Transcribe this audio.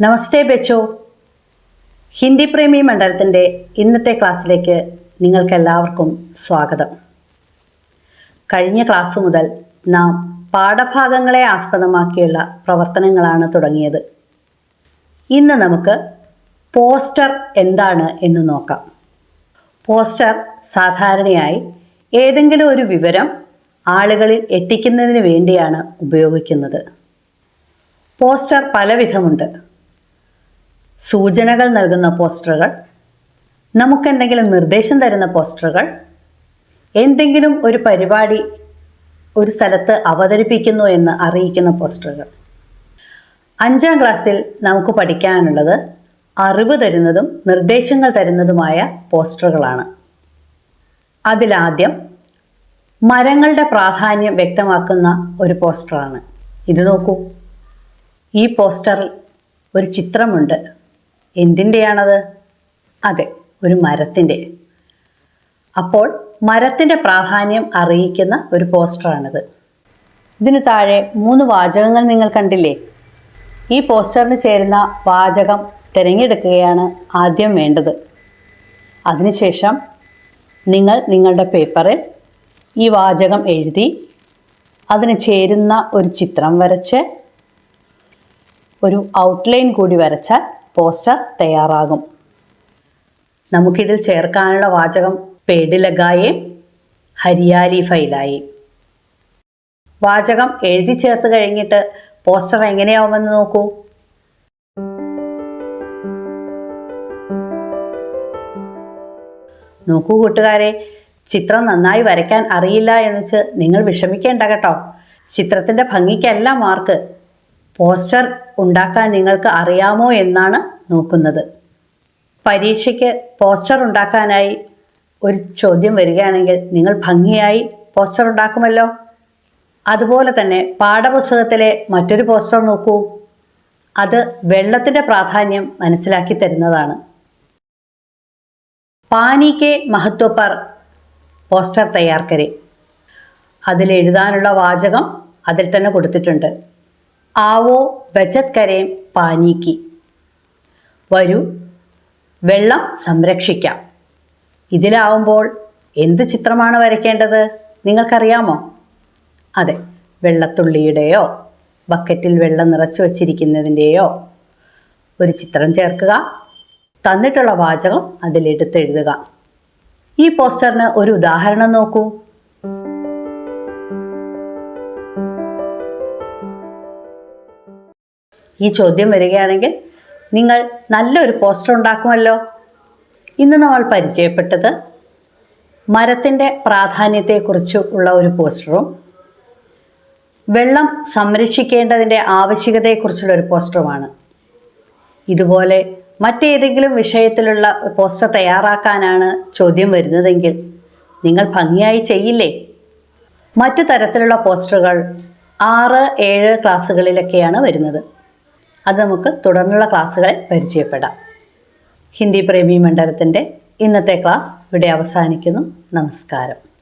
നമസ്തേ ബച്ചോ. ഹിന്ദി പ്രേമി മണ്ഡലത്തിന്റെ ഇന്നത്തെ ക്ലാസ്സിലേക്ക് നിങ്ങൾക്കെല്ലാവർക്കും സ്വാഗതം. കഴിഞ്ഞ ക്ലാസ് മുതൽ നാം പാഠഭാഗങ്ങളെ ആസ്പദമാക്കിയുള്ള പ്രവർത്തനങ്ങളാണ് തുടങ്ങിയത്. ഇന്ന് നമുക്ക് പോസ്റ്റർ എന്താണ് എന്ന് നോക്കാം. പോസ്റ്റർ സാധാരണയായി ഏതെങ്കിലും ഒരു വിവരം ആളുകളിൽ എത്തിക്കുന്നതിന് വേണ്ടിയാണ് ഉപയോഗിക്കുന്നത്. പോസ്റ്റർ പലവിധമുണ്ട്. സൂചനകൾ നൽകുന്ന പോസ്റ്ററുകൾ നമുക്ക് എന്തെങ്കിലും നിർദ്ദേശം തരുന്ന പോസ്റ്ററുകൾ എന്തെങ്കിലും ഒരു പരിപാടി ഒരു സ്ഥലത്ത് അവതരിപ്പിക്കുന്നു എന്ന് അറിയിക്കുന്ന പോസ്റ്ററുകൾ. അഞ്ചാം ക്ലാസ്സിൽ നമുക്ക് പഠിക്കാനുള്ളത് അറിവ് തരുന്നതും നിർദ്ദേശങ്ങൾ തരുന്നതുമായ പോസ്റ്ററുകളാണ്. അതിലാദ്യം മരങ്ങളുടെ പ്രാധാന്യം വ്യക്തമാക്കുന്ന ഒരു പോസ്റ്ററാണ്. ഇത് നോക്കൂ. ഈ പോസ്റ്ററിൽ ഒരു ചിത്രമുണ്ട്. എന്തിന്റെയാണത് അതെ ഒരു മരത്തിന്റെ അപ്പോൾ മരത്തിന്റെ പ്രാധാന്യം അറിയിക്കുന്ന ഒരു പോസ്റ്ററാണിത്. ഇതിന് താഴെ മൂന്ന് വാചകങ്ങൾ നിങ്ങൾ കണ്ടില്ലേ? ഈ പോസ്റ്ററിന് ചേരുന്ന വാചകം തിരഞ്ഞെടുക്കുകയാണ് ആദ്യം വേണ്ടത്. അതിനുശേഷം നിങ്ങൾ നിങ്ങളുടെ പേപ്പറിൽ ഈ വാചകം എഴുതി അതിന് ചേരുന്ന ഒരു ചിത്രം വരച്ച് ഒരു ഔട്ട്ലൈൻ കൂടി വരച്ചാൽ പോസ്റ്റർ തയ്യാറാകും. നമുക്കിതിൽ ചേർക്കാനുള്ള വാചകം പേടിലഗായേ ഹരിയാരി ഫൈലായി. വാചകം എഴുതി ചേർത്ത് കഴിഞ്ഞിട്ട് പോസ്റ്റർ എങ്ങനെയാവുമെന്ന് നോക്കൂ. നോക്കൂ കൂട്ടുകാരെ ചിത്രം നന്നായി വരയ്ക്കാൻ അറിയില്ല എന്ന് വെച്ച് നിങ്ങൾ വിഷമിക്കേണ്ട കേട്ടോ. ചിത്രത്തിന്റെ ഭംഗിക്കല്ല മാർക്ക്. പോസ്റ്റർ ഉണ്ടാക്കാൻ നിങ്ങൾക്ക് അറിയാമോ എന്നാണ് നോക്കുന്നത്. പരീക്ഷയ്ക്ക് പോസ്റ്റർ ഉണ്ടാക്കാനായി ഒരു ചോദ്യം വരികയാണെങ്കിൽ നിങ്ങൾ ഭംഗിയായി പോസ്റ്റർ ഉണ്ടാക്കുമല്ലോ. അതുപോലെ തന്നെ പാഠപുസ്തകത്തിലെ മറ്റൊരു പോസ്റ്റർ നോക്കൂ. അത് വെള്ളത്തിന്റെ പ്രാധാന്യം മനസ്സിലാക്കി തരുന്നതാണ്. പാനി കെ മഹത്വപ്പർ പോസ്റ്റർ തയ്യാർക്കരെ. അതിൽ എഴുതാനുള്ള വാചകം അതിൽ തന്നെ കൊടുത്തിട്ടുണ്ട്. ആവോ ബജത് കരേം പാനിക്ക് വരൂ. വെള്ളം സംരക്ഷിക്കാം. ഇതിലാവുമ്പോൾ എന്ത് ചിത്രമാണ് വരയ്ക്കേണ്ടത്? നിങ്ങൾക്കറിയാമോ? അതെ വെള്ളത്തുള്ളിയുടെയോ ബക്കറ്റിൽ വെള്ളം നിറച്ചു വച്ചിരിക്കുന്നതിന്റെയോ ഒരു ചിത്രം ചേർക്കുക. തന്നിട്ടുള്ള വാചകം അതിലെടുത്തെഴുതുക ഈ പോസ്റ്ററിന് ഒരു ഉദാഹരണം നോക്കൂ. ഈ ചോദ്യം വരികയാണെങ്കിൽ നിങ്ങൾ നല്ലൊരു പോസ്റ്റർ ഉണ്ടാക്കുമല്ലോ. ഇന്ന് നമ്മൾ പരിചയപ്പെട്ടത് മരത്തിന്റെ പ്രാധാന്യത്തെക്കുറിച്ച് ഉള്ള ഒരു പോസ്റ്ററും വെള്ളം സംരക്ഷിക്കേണ്ടതിന്റെ ആവശ്യകതയെക്കുറിച്ചുള്ള ഒരു പോസ്റ്ററുമാണ്. ഇതുപോലെ മറ്റേതെങ്കിലും വിഷയത്തിലുള്ള പോസ്റ്റർ തയ്യാറാക്കാനാണ് ചോദ്യം വരുന്നതെങ്കിൽ നിങ്ങൾ ഭംഗിയായി ചെയ്യില്ലേ? മറ്റു തരത്തിലുള്ള പോസ്റ്ററുകൾ ആറ് ഏഴ് ക്ലാസ്സുകളിലൊക്കെയാണ് വരുന്നത്. അത് നമുക്ക് തുടർന്നുള്ള ക്ലാസ്സുകളിൽ പരിചയപ്പെടാം. ഹിന്ദി പ്രേമി മണ്ഡലത്തിന്റെ ഇന്നത്തെ ക്ലാസ് ഇവിടെ അവസാനിക്കുന്നു. നമസ്കാരം.